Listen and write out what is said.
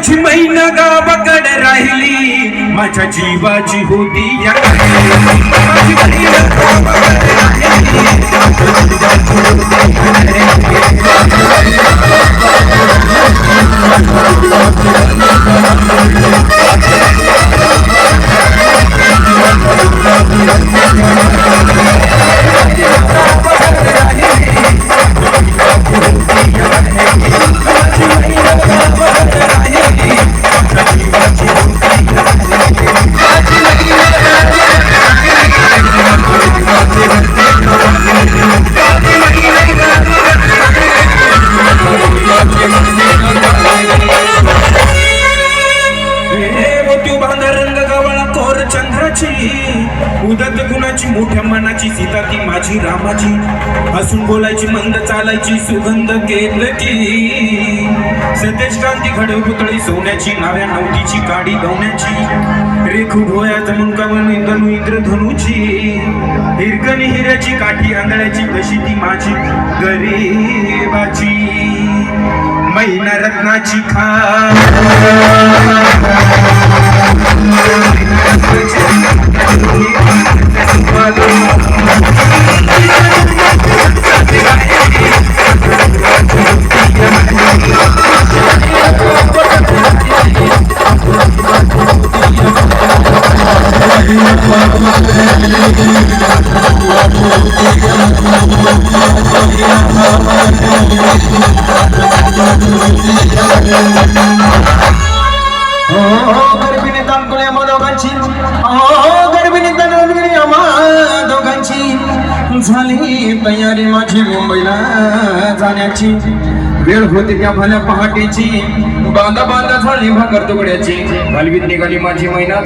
माझी मैना गावाकडे राहिली. माझ्या जीवाची होती या उदत गुणाची मोठ्या मनाची सीता ती माझी रामाची. हसून बोलायची मंद चालायची सुगंध केतकी सतेज क्रांती घडव पुतळी सोन्याची नाव्या नवतीची काडी गवण्याची. रेखू डोळ्या जमून इंद्रनु इंद्र धनुची हिरकणी हिऱ्याची काठी आंधळ्याची कशी ती माझी गरीबाची. मैना रत्नाची खा झाली तयारी माझी मुंबईला जाण्याची वेळ होती त्या भल्या पहाटेची बांधा बांधा झाली भाकर तुकड्याची घालवीत निघाली माझी मैना